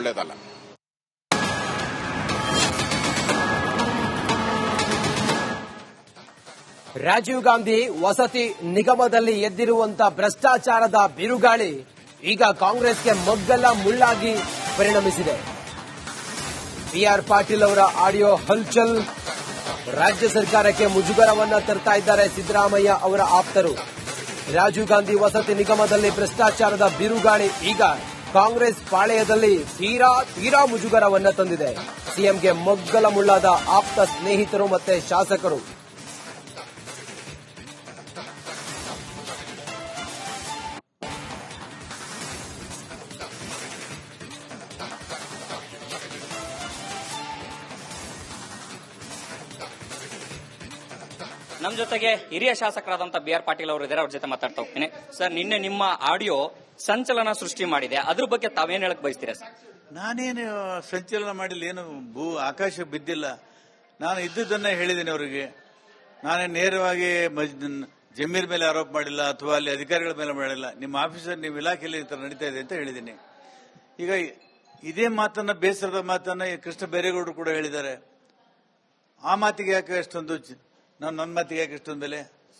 ಒಳ್ಳೇದಲ್ಲ. ರಾಜೀವ್ ಗಾಂಧಿ ವಸತಿ ನಿಗಮದಲ್ಲಿ ಎದ್ದಿರುವಂತಹ ಭ್ರಷ್ಟಾಚಾರದ ಬಿರುಗಾಳಿ ಈಗ ಕಾಂಗ್ರೆಸ್ಗೆ ಮೊಗ್ಗಲ್ಲ ಮುಳ್ಳಾಗಿ ಪರಿಣಮಿಸಿದೆ. ಬಿಆರ್ ಪಾಟೀಲ್ ಅವರ ಆಡಿಯೋ ಹಲ್ಚಲ್ ರಾಜ್ಯ ಸರ್ಕಾರಕ್ಕೆ ಮುಜುಗರವನ್ನ ತರ್ತಾ ಇದ್ದಾರೆ ಸಿದ್ದರಾಮಯ್ಯ ಅವರ ಆಪ್ತರು. ರಾಜೀವ್ ಗಾಂಧಿ ವಸತಿ ನಿಗಮದಲ್ಲಿ ಭ್ರಷ್ಟಾಚಾರದ ಬಿರುಗಾಳಿ ಈಗ ಕಾಂಗ್ರೆಸ್ ಪಾಳೆಯದಲ್ಲಿ ತೀರಾ ತೀರಾ ಮುಜುಗರವನ್ನ ತಂದಿದೆ. ಸಿಎಂಗೆ ಮೊಗ್ಗಲ ಮುಳ್ಳಾದ ಆಪ್ತ ಸ್ನೇಹಿತರು ಮತ್ತೆ ಶಾಸಕರು. ನಮ್ಮ ಜೊತೆಗೆ ಹಿರಿಯ ಶಾಸಕರಾದಂತಹ ಬಿ ಆರ್ ಪಾಟೀಲ್ ಅವರು ಇದ್ದಾರೆ ಅವ್ರ ಜೊತೆ ಮಾತಾಡ್ತಾ ಹೋಗ್ತೀನಿ. ಸರ್, ನಿನ್ನೆ ನಿಮ್ಮ ಆಡಿಯೋ ಸಂಚಲನ ಸೃಷ್ಟಿ ಮಾಡಿದೆ. ಅದ್ರ ಬಗ್ಗೆ ತಾವೇನ್ ಹೇಳಕ್ ಬಯಸ್ತೀರಾ ಸರ್? ನಾನೇನು ಸಂಚಲನ ಮಾಡಿಲ್ಲ, ಏನು ಭೂ ಆಕಾಶ ಬಿದ್ದಿಲ್ಲ. ನಾನು ಇದ್ದುದನ್ನ ಹೇಳಿದ್ದೀನಿ ಅವರಿಗೆ. ನಾನೇ ನೇರವಾಗಿ ಜಮೀರ್ ಮೇಲೆ ಆರೋಪ ಮಾಡಿಲ್ಲ, ಅಥವಾ ಅಲ್ಲಿ ಅಧಿಕಾರಿಗಳ ಮೇಲೆ ಮಾಡಿಲ್ಲ. ನಿಮ್ಮ ಆಫೀಸರ್, ನಿಮ್ಮ ಇಲಾಖೆಯಲ್ಲಿ ಈ ತರ ನಡೀತಾ ಇದೆ ಅಂತ ಹೇಳಿದ್ದೀನಿ. ಈಗ ಇದೇ ಮಾತನ್ನ, ಬೇಸರದ ಮಾತನ್ನ ಕೃಷ್ಣ ಬೈರೇಗೌಡರು ಕೂಡ ಹೇಳಿದ್ದಾರೆ. ಆ ಮಾತಿಗೆ ಯಾಕೆ ಎಷ್ಟೊಂದು ನಾನು ನನ್ನ ಮಾತಿಗೆ ಯಾಕೆ ಎಷ್ಟೊಂದು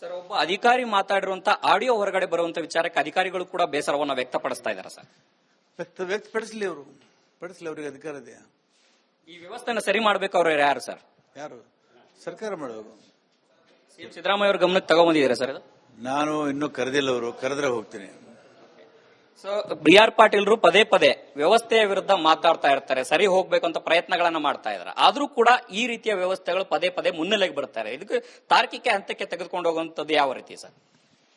ಸರ್ ಒಬ್ಬ ಅಧಿಕಾರಿ ಮಾತಾಡಿರುವಂತ ಆಡಿಯೋ ಹೊರಗಡೆ ಬರುವಂತ ವಿಚಾರಕ್ಕೆ ಅಧಿಕಾರಿಗಳು ಕೂಡ ಬೇಸರವನ್ನ ವ್ಯಕ್ತಪಡಿಸ್ತಾ ಇದ್ದಾರೆ ಸರ್. ವ್ಯಕ್ತ ವ್ಯಕ್ತಪಡಿಸಲಿ ಅವರು. ಪಡಿಸಲಿ ಅವರಿಗೆ ಅಧಿಕಾರ ಇದೆಯಾ? ಈ ವ್ಯವಸ್ಥೆನ ಸರಿ ಮಾಡಬೇಕು ಅವ್ರು ಯಾರು ಸರ್? ಯಾರು? ಸರ್ಕಾರ ಮಾಡಬೇಕು ಸಿಎಂ ಸಿದ್ದರಾಮಯ್ಯ ಅವ್ರ ಗಮನಕ್ಕೆ ತಗೊಂಬಂದಿದ್ದಾರೆ ಸರ್ ಇದು? ನಾನು ಇನ್ನೂ ಕರೆದಿಲ್ಲ ಅವರು. ಕರೆದ್ರೆ ಹೋಗ್ತೀನಿ. ಸೊ ಬಿ ಆರ್ ಪಾಟೀಲ್ರು ಪದೇ ಪದೇ ವ್ಯವಸ್ಥೆಯ ವಿರುದ್ಧ ಮಾತಾಡ್ತಾ ಇರ್ತಾರೆ ಸರಿ ಹೋಗ್ಬೇಕು ಅಂತ ಪ್ರಯತ್ನಗಳನ್ನ ಮಾಡ್ತಾ ಇದ್ದಾರೆ. ಆದ್ರೂ ಕೂಡ ಈ ರೀತಿಯ ವ್ಯವಸ್ಥೆಗಳು ಪದೇ ಪದೇ ಮುನ್ನೆಲೆಗೆ ಬರ್ತಾರೆ. ಇದಕ್ಕೆ ತಾರ್ಕಿಕ ಹಂತಕ್ಕೆ ತೆಗೆದುಕೊಂಡು ಹೋಗುವಂತದ್ದು ಯಾವ ರೀತಿ ಸರ್?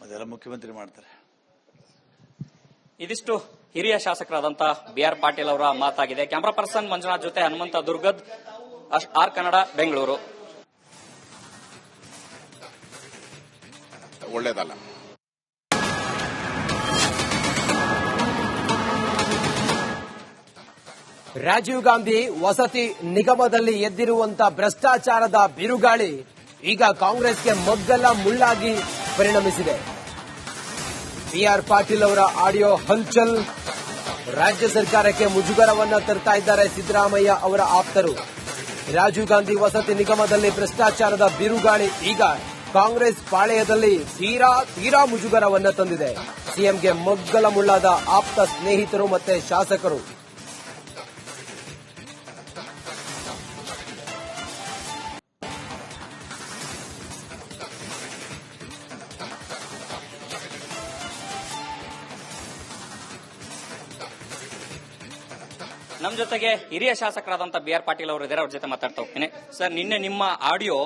ಅದೆಲ್ಲ ಮುಖ್ಯಮಂತ್ರಿ ಮಾಡ್ತಾರೆ. ಇದಿಷ್ಟು ಹಿರಿಯ ಶಾಸಕರಾದಂತಹ ಬಿ ಆರ್ ಪಾಟೀಲ್ ಅವರ ಮಾತಾಗಿದೆ. ಕ್ಯಾಮರಾ ಪರ್ಸನ್ ಮಂಜುನಾಥ್ ಜೊತೆ ಹನುಮಂತ ದುರ್ಗದ್ ಆರ್ ಕನ್ನಡ ಬೆಂಗಳೂರು. ಒಳ್ಳೇದಲ್ಲ. ರಾಜೀವ್ ಗಾಂಧಿ ವಸತಿ ನಿಗಮದಲ್ಲಿ ಎದ್ದಿರುವಂತ ಭ್ರಷ್ಟಾಚಾರದ ಬಿರುಗಾಳಿ ಈಗ ಕಾಂಗ್ರೆಸ್ಗೆ ಮಗ್ಗಲ ಮುಳ್ಳಾಗಿ ಪರಿಣಮಿಸಿದೆ. ಬಿಆರ್ ಪಾಟೀಲ್ ಅವರ ಆಡಿಯೋ ಹಲ್ಚಲ್ ರಾಜ್ಯ ಸರ್ಕಾರಕ್ಕೆ ಮುಜುಗರವನ್ನ ತರ್ತಾ ಇದ್ದಾರೆ ಸಿದ್ದರಾಮಯ್ಯ ಅವರ ಆಪ್ತರು. ರಾಜೀವ್ ಗಾಂಧಿ ವಸತಿ ನಿಗಮದಲ್ಲಿ ಭ್ರಷ್ಟಾಚಾರದ ಬಿರುಗಾಳಿ ಈಗ ಕಾಂಗ್ರೆಸ್ ಪಾಳೆಯದಲ್ಲಿ ತೀರಾ ತೀರಾ ಮುಜುಗರವನ್ನ ತಂದಿದೆ. ಸಿಎಂಗೆ ಮಗ್ಗಲ ಮುಳ್ಳಾದ ಆಪ್ತ ಸ್ನೇಹಿತರು ಮತ್ತೆ ಶಾಸಕರು. ನಮ್ಮ ಜೊತೆಗೆ ಹಿರಿಯ ಶಾಸಕರಾದಂತಹ ಬಿ ಆರ್ ಪಾಟೀಲ್ ಅವರು ಇದ್ದಾರೆ ಅವ್ರ ಜೊತೆ ಮಾತಾಡ್ತಾ ಹೋಗ್ತೀನಿ. ಸರ್, ನಿನ್ನೆ ನಿಮ್ಮ ಆಡಿಯೋ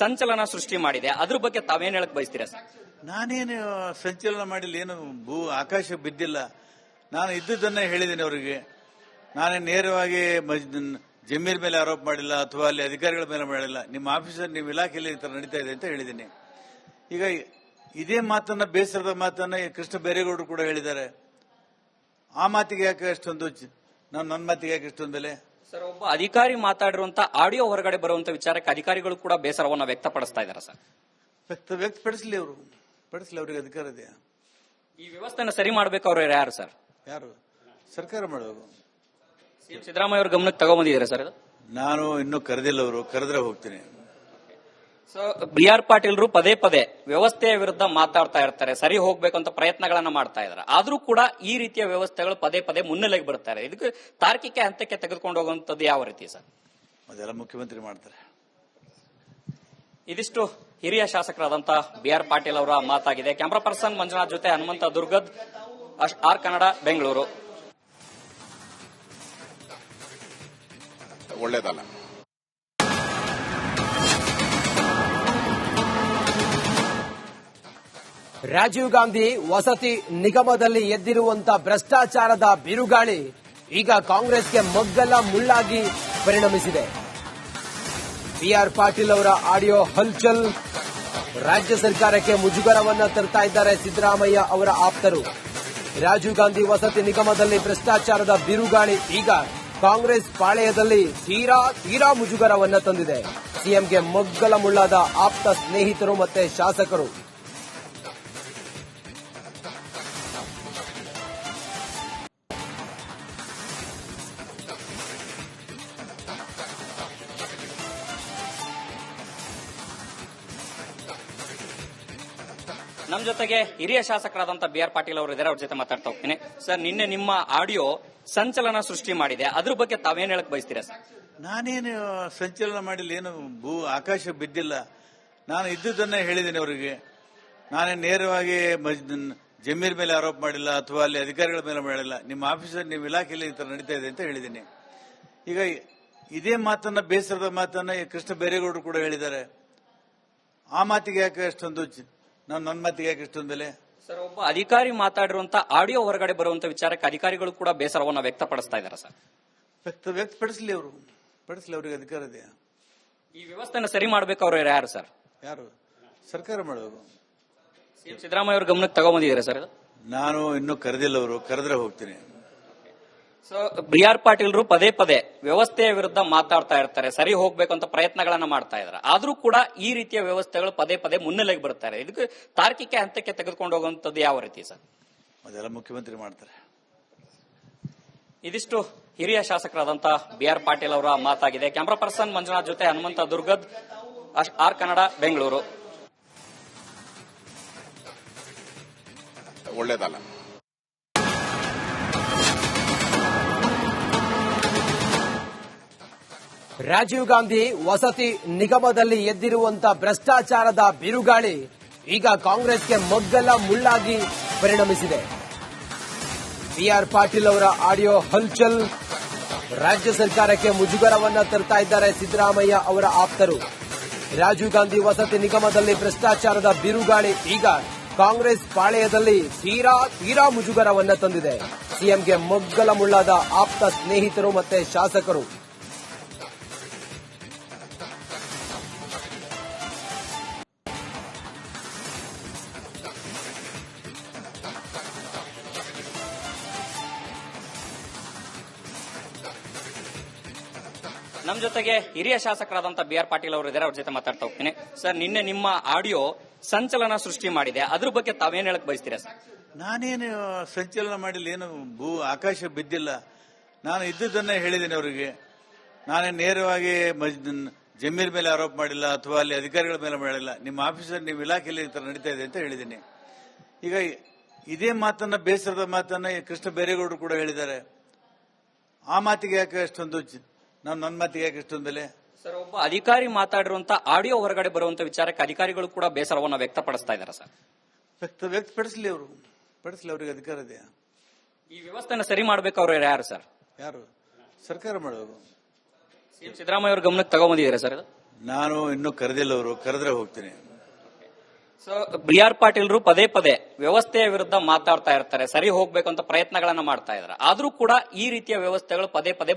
ಸಂಚಲನ ಸೃಷ್ಟಿ ಮಾಡಿದೆ. ಅದ್ರ ಬಗ್ಗೆ ತಾವೇನ್ ಹೇಳಕ್ ಬಯಸ್ತೀರಾ, ಸರ್? ನಾನೇನು ಸಂಚಲನ ಮಾಡಿಲ್ಲ, ಏನು ಭೂ ಆಕಾಶ ಬಿದ್ದಿಲ್ಲ. ನಾನು ಇದ್ದುದನ್ನ ಹೇಳಿದ್ದೀನಿ ಅವರಿಗೆ. ನಾನೇ ನೇರವಾಗಿ ಜಮೀರ್ ಮೇಲೆ ಆರೋಪ ಮಾಡಿಲ್ಲ, ಅಥವಾ ಅಲ್ಲಿ ಅಧಿಕಾರಿಗಳ ಮೇಲೆ ಮಾಡಿಲ್ಲ. ನಿಮ್ಮ ಆಫೀಸರ್ ನಿಮ್ಮ ಇಲಾಖೆಯಲ್ಲಿ ಈ ತರ ನಡೀತಾ ಇದೆ ಅಂತ ಹೇಳಿದ್ದೀನಿ. ಈಗ ಇದೇ ಮಾತನ್ನ, ಬೇಸರದ ಮಾತನ್ನ ಕೃಷ್ಣ ಬೈರೇಗೌಡರು ಕೂಡ ಹೇಳಿದ್ದಾರೆ. ಆ ಮಾತಿಗೆ ಯಾಕೆ ಅಷ್ಟೊಂದು ನಾನು ನನ್ನ ಮಾತಿಗೆ ಯಾಕೆ ಇಷ್ಟೊಂದು ಬೆಲೆ? ಸರ್ ಒಬ್ಬ ಅಧಿಕಾರಿ ಮಾತಾಡಿರುವಂತ ಆಡಿಯೋ ಹೊರಗಡೆ ಬರುವಂತ ವಿಚಾರಕ್ಕೆ ಅಧಿಕಾರಿಗಳು ಕೂಡ ಬೇಸರವನ್ನ ವ್ಯಕ್ತಪಡಿಸ್ತಾ ಇದ್ದಾರೆ ಸರ್. ವ್ಯಕ್ತ ವ್ಯಕ್ತಪಡಿಸಲಿ ಅವರು. ಪಡಿಸಲಿ ಅವರಿಗೆ ಅಧಿಕಾರ ಇದೆಯಾ? ಈ ವ್ಯವಸ್ಥೆನ ಸರಿ ಮಾಡ್ಬೇಕು ಅವ್ರು ಯಾರು ಸರ್? ಯಾರು? ಸರ್ಕಾರ ಮಾಡಬೇಕು ಸಿಎಂ ಸಿದ್ದರಾಮಯ್ಯ ಅವ್ರ ಗಮನಕ್ಕೆ ತಗೊಂಡ್ಬಂದಿದ್ದಾರೆ ಸರ್ ಇದು? ನಾನು ಇನ್ನೂ ಕರೆದಿಲ್ಲ ಅವರು. ಕರೆದ್ರೆ ಹೋಗ್ತೀನಿ. ಸೊ ಬಿ ಆರ್ ಪಾಟೀಲ್ರು ಪದೇ ಪದೇ ವ್ಯವಸ್ಥೆಯ ವಿರುದ್ಧ ಮಾತಾಡ್ತಾ ಇರ್ತಾರೆ ಸರಿ ಹೋಗ್ಬೇಕು ಅಂತ ಪ್ರಯತ್ನಗಳನ್ನ ಮಾಡ್ತಾ ಇದ್ದಾರೆ. ಆದ್ರೂ ಕೂಡ ಈ ರೀತಿಯ ವ್ಯವಸ್ಥೆಗಳು ಪದೇ ಪದೇ ಮುನ್ನೆಲೆಗೆ ಬರ್ತಾರೆ. ಇದಕ್ಕೆ ತಾರ್ಕಿಕ ಹಂತಕ್ಕೆ ತೆಗೆದುಕೊಂಡು ಹೋಗುವಂತದ್ದು ಯಾವ ರೀತಿ ಸರ್? ಅದೆಲ್ಲ ಮುಖ್ಯಮಂತ್ರಿ ಮಾಡ್ತಾರೆ. ಇದಿಷ್ಟು ಹಿರಿಯ ಶಾಸಕರಾದಂತಹ ಬಿ ಆರ್ ಪಾಟೀಲ್ ಅವರ ಮಾತಾಗಿದೆ. ಕ್ಯಾಮರಾ ಪರ್ಸನ್ ಮಂಜುನಾಥ್ ಜೊತೆ ಹನುಮಂತ ದುರ್ಗದ್ ಆರ್ ಕನ್ನಡ ಬೆಂಗಳೂರು. ಒಳ್ಳೇದಲ್ಲ. ರಾಜೀವ್ ಗಾಂಧಿ ವಸತಿ ನಿಗಮದಲ್ಲಿ ಎದ್ದಿರುವಂತಹ ಭ್ರಷ್ಟಾಚಾರದ ಬಿರುಗಾಳಿ ಈಗ ಕಾಂಗ್ರೆಸ್ಗೆ ಮಗ್ಗಲ ಮುಳ್ಳಾಗಿ ಪರಿಣಮಿಸಿದೆ. ಬಿಆರ್ ಪಾಟೀಲ್ ಅವರ ಆಡಿಯೋ ಹಲ್ಚಲ್ ರಾಜ್ಯ ಸರ್ಕಾರಕ್ಕೆ ಮುಜುಗರವನ್ನ ತರ್ತಾ ಇದ್ದಾರೆ ಸಿದ್ದರಾಮಯ್ಯ ಅವರ ಆಪ್ತರು. ರಾಜೀವ್ ಗಾಂಧಿ ವಸತಿ ನಿಗಮದಲ್ಲಿ ಭ್ರಷ್ಟಾಚಾರದ ಬಿರುಗಾಳಿ ಈಗ ಕಾಂಗ್ರೆಸ್ ಪಾಳೆಯದಲ್ಲಿ ತೀರಾ ತೀರಾ ಮುಜುಗರವನ್ನ ತಂದಿದೆ. ಸಿಎಂಗೆ ಮೊಗ್ಗಲ ಮುಳ್ಳಾದ ಆಪ್ತ ಸ್ನೇಹಿತರು ಮತ್ತೆ ಶಾಸಕರು. ನಮ್ಮ ಜೊತೆಗೆ ಹಿರಿಯ ಶಾಸಕರಾದಂತ ಬಿ ಆರ್ ಪಾಟೀಲ್ ಅವರು ಇದ್ದಾರೆ ಅವ್ರ ಜೊತೆ ಮಾತಾಡ್ತಾ ಹೋಗ್ತೀನಿ. ಸರ್, ನಿನ್ನೆ ನಿಮ್ಮ ಆಡಿಯೋ ಸಂಚಲನ ಸೃಷ್ಟಿ ಮಾಡಿದೆ. ಅದ್ರ ಬಗ್ಗೆ ತಾವೇನ್ ಹೇಳಕ್ ಬಯಸ್ತೀರಾ ಸರ್? ನಾನೇನು ಸಂಚಲನ ಮಾಡಿಲ್ಲ, ಏನು ಭೂ ಆಕಾಶ ಬಿದ್ದಿಲ್ಲ. ನಾನು ಇದ್ದುದನ್ನೇ ಹೇಳಿದ್ದೀನಿ ಅವರಿಗೆ. ನಾನೇ ನೇರವಾಗಿ ಜಮೀರ್ ಮೇಲೆ ಆರೋಪ ಮಾಡಿಲ್ಲ, ಅಥವಾ ಅಲ್ಲಿ ಅಧಿಕಾರಿಗಳ ಮೇಲೆ ಮಾಡಿಲ್ಲ. ನಿಮ್ಮ ಆಫೀಸಲ್ಲಿ ನಿಮ್ಮ ಇಲಾಖೆಯಲ್ಲಿ ಈ ಥರ ನಡೀತಾ ಇದೆ ಅಂತ ಹೇಳಿದ್ದೀನಿ. ಈಗ ಇದೇ ಮಾತನ್ನ, ಬೇಸರದ ಮಾತನ್ನ ಕೃಷ್ಣ ಬೈರೇಗೌಡರು ಕೂಡ ಹೇಳಿದ್ದಾರೆ. ಆ ಮಾತಿಗೆ ಯಾಕೆ ಅಷ್ಟೊಂದು ನಾನು ನನ್ನ ಮಾತಿಗೆ ಯಾಕೆ ಇಷ್ಟೊಂದು ಬೆಲೆ ಸರ್ ಒಬ್ಬ ಅಧಿಕಾರಿ ಮಾತಾಡಿರುವಂತ ಆಡಿಯೋ ಹೊರಗಡೆ ಬರುವಂತ ವಿಚಾರಕ್ಕೆ ಅಧಿಕಾರಿಗಳು ಕೂಡ ಬೇಸರವನ್ನ ವ್ಯಕ್ತಪಡಿಸ್ತಾ ಇದ್ದಾರೆ ಸರ್. ವ್ಯಕ್ತ ವ್ಯಕ್ತಪಡಿಸಲಿ ಅವರು. ಪಡಿಸಲಿ ಅವರಿಗೆ ಅಧಿಕಾರ ಇದೆ ಈ ವ್ಯವಸ್ಥೆನ ಸರಿ ಮಾಡಬೇಕು ಅವ್ರು ಯಾರು ಸರ್? ಯಾರು? ಸರ್ಕಾರ ಮಾಡಬೇಕು. ಸಿಎಂ ಸಿದ್ದರಾಮಯ್ಯ ಅವ್ರ ಗಮನಕ್ಕೆ ತಗೊಂಬಂದಿದ್ದಾರೆ ಸರ್ ನಾನು ಇನ್ನೂ ಕರೆದಿಲ್ಲ ಅವರು. ಕರೆದ್ರೆ ಹೋಗ್ತೀನಿ. ಸೊ ಬಿ ಆರ್ ಪಾಟೀಲ್ರು ಪದೇ ಪದೇ ವ್ಯವಸ್ಥೆಯ ವಿರುದ್ಧ ಮಾತಾಡ್ತಾ ಇರ್ತಾರೆ ಸರಿ ಹೋಗ್ಬೇಕು ಅಂತ ಪ್ರಯತ್ನಗಳನ್ನ ಮಾಡ್ತಾ ಇದ್ದಾರೆ ಆದ್ರೂ ಕೂಡ ಈ ರೀತಿಯ ವ್ಯವಸ್ಥೆಗಳು ಪದೇ ಪದೇ ಮುನ್ನೆಲೆಗೆ ಬರ್ತಾರೆ ಇದಕ್ಕೆ ತಾರ್ಕಿಕ ಹಂತಕ್ಕೆ ತೆಗೆದುಕೊಂಡು ಹೋಗುವಂತದ್ದು ಯಾವ ರೀತಿ ಸರ್? ಅದೆಲ್ಲ ಮುಖ್ಯಮಂತ್ರಿ ಮಾಡ್ತಾರೆ. ಇದಿಷ್ಟು ಹಿರಿಯ ಶಾಸಕರಾದಂತ ಬಿ ಆರ್ ಪಾಟೀಲ್ ಅವರ ಮಾತಾಗಿದೆ. ಕ್ಯಾಮರಾ ಪರ್ಸನ್ ಮಂಜುನಾಥ್ ಜೊತೆ ಹನುಮಂತ ದುರ್ಗದ್ ಆರ್ ಕನ್ನಡ ಬೆಂಗಳೂರು. ಒಳ್ಳೇದಲ್ಲ. ರಾಜೀವ್ ಗಾಂಧಿ ವಸತಿ ನಿಗಮದಲ್ಲಿ ಎದ್ದಿರುವಂತ ಭ್ರಷ್ಟಾಚಾರದ ಬಿರುಗಾಳಿ ಈಗ ಕಾಂಗ್ರೆಸ್ಗೆ ಮಗ್ಗಲ ಮುಳ್ಳಾಗಿ ಪರಿಣಮಿಸಿದೆ. ಬಿಆರ್ ಪಾಟೀಲ್ ಅವರ ಆಡಿಯೋ ಹಲ್ಚಲ್ ರಾಜ್ಯ ಸರ್ಕಾರಕ್ಕೆ ಮುಜುಗರವನ್ನ ತರ್ತಾ ಇದ್ದಾರೆ ಸಿದ್ದರಾಮಯ್ಯ ಅವರ ಆಪ್ತರು. ರಾಜೀವ್ ಗಾಂಧಿ ವಸತಿ ನಿಗಮದಲ್ಲಿ ಭ್ರಷ್ಟಾಚಾರದ ಬಿರುಗಾಳಿ ಈಗ ಕಾಂಗ್ರೆಸ್ ಪಾಳೆಯದಲ್ಲಿ ತೀರಾ ತೀರಾ ಮುಜುಗರವನ್ನ ತಂದಿದೆ. ಸಿಎಂಗೆ ಮಗ್ಗಲ ಮುಳ್ಳಾದ ಆಪ್ತ ಸ್ನೇಹಿತರು ಮತ್ತೆ ಶಾಸಕರು. ನಮ್ಮ ಜೊತೆಗೆ ಹಿರಿಯ ಶಾಸಕರಾದಂತ ಬಿ ಆರ್ ಪಾಟೀಲ್ ಅವರು ಇದ್ದಾರೆ ಅವ್ರ ಜೊತೆ ಮಾತಾಡ್ತಾ ಹೋಗ್ತೀನಿ. ಸರ್, ನಿನ್ನೆ ನಿಮ್ಮ ಆಡಿಯೋ ಸಂಚಲನ ಸೃಷ್ಟಿ ಮಾಡಿದೆ. ಅದ್ರ ಬಗ್ಗೆ ತಾವೇನ್ ಹೇಳಕ್ ಬಯಸ್ತೀರಾ ಸರ್? ನಾನೇನು ಸಂಚಲನ ಮಾಡಿಲ್ಲ, ಏನು ಭೂ ಆಕಾಶ ಬಿದ್ದಿಲ್ಲ. ನಾನು ಇದ್ದುದನ್ನೇ ಹೇಳಿದ್ದೀನಿ ಅವರಿಗೆ. ನಾನೇ ನೇರವಾಗಿ ಜಮೀನ್ ಮೇಲೆ ಆರೋಪ ಮಾಡಿಲ್ಲ, ಅಥವಾ ಅಲ್ಲಿ ಅಧಿಕಾರಿಗಳ ಮೇಲೆ ಮಾಡಿಲ್ಲ. ನಿಮ್ಮ ಆಫೀಸರ್ ನಿಮ್ಮ ಇಲಾಖೆಯಲ್ಲಿ ಈ ಥರ ನಡೀತಾ ಇದೆ ಅಂತ ಹೇಳಿದ್ದೀನಿ. ಈಗ ಇದೇ ಮಾತನ್ನ, ಬೇಸರದ ಮಾತನ್ನ ಕೃಷ್ಣ ಬೇರೇಗೌಡರು ಕೂಡ ಹೇಳಿದ್ದಾರೆ. ಆ ಮಾತಿಗೆ ಯಾಕೆ ಅಷ್ಟೊಂದು ನಾನು ನನ್ನ ಮಾತಿಗೆ ಯಾಕೆ ಇಷ್ಟೊಂದು ಬೆಲೆ ಸರ್ ಒಬ್ಬ ಅಧಿಕಾರಿ ಮಾತಾಡಿರುವಂತ ಆಡಿಯೋ ಹೊರಗಡೆ ಬರುವಂತ ವಿಚಾರಕ್ಕೆ ಅಧಿಕಾರಿಗಳು ಕೂಡ ಬೇಸರವನ್ನ ವ್ಯಕ್ತಪಡಿಸ್ತಾ ಇದ್ದಾರೆ ಸರ್. ವ್ಯಕ್ತ ವ್ಯಕ್ತಪಡಿಸಲಿ ಅವರು. ಪಡಿಸಲಿ ಅವರಿಗೆ ಅಧಿಕಾರ ಇದೆ ಈ ವ್ಯವಸ್ಥೆನ ಸರಿ ಮಾಡ್ಬೇಕು ಅವ್ರ ಯಾರು ಸರ್? ಯಾರು? ಸರ್ಕಾರ ಮಾಡಬೇಕು ಸಿಎಂ ಸಿದ್ದರಾಮಯ್ಯ ಅವ್ರ ಗಮನಕ್ಕೆ ತಗೊಂಬಂದಿದ್ದಾರೆ ಸರ್ ಇದು? ನಾನು ಇನ್ನೂ ಕರೆದಿಲ್ಲ ಅವರು. ಕರೆದ್ರೆ ಹೋಗ್ತೀನಿ. ಸೊ ಬಿ ಆರ್ ಪಾಟೀಲ್ರು ಪದೇ ಪದೇ ವ್ಯವಸ್ಥೆಯ ವಿರುದ್ಧ ಮಾತಾಡ್ತಾ ಇರ್ತಾರೆ ಸರಿ ಹೋಗ್ಬೇಕು ಅಂತ ಪ್ರಯತ್ನಗಳನ್ನ ಮಾಡ್ತಾ ಇದ್ದಾರೆ. ಆದ್ರೂ ಕೂಡ ಈ ರೀತಿಯ ವ್ಯವಸ್ಥೆಗಳು ಪದೇ ಪದೇ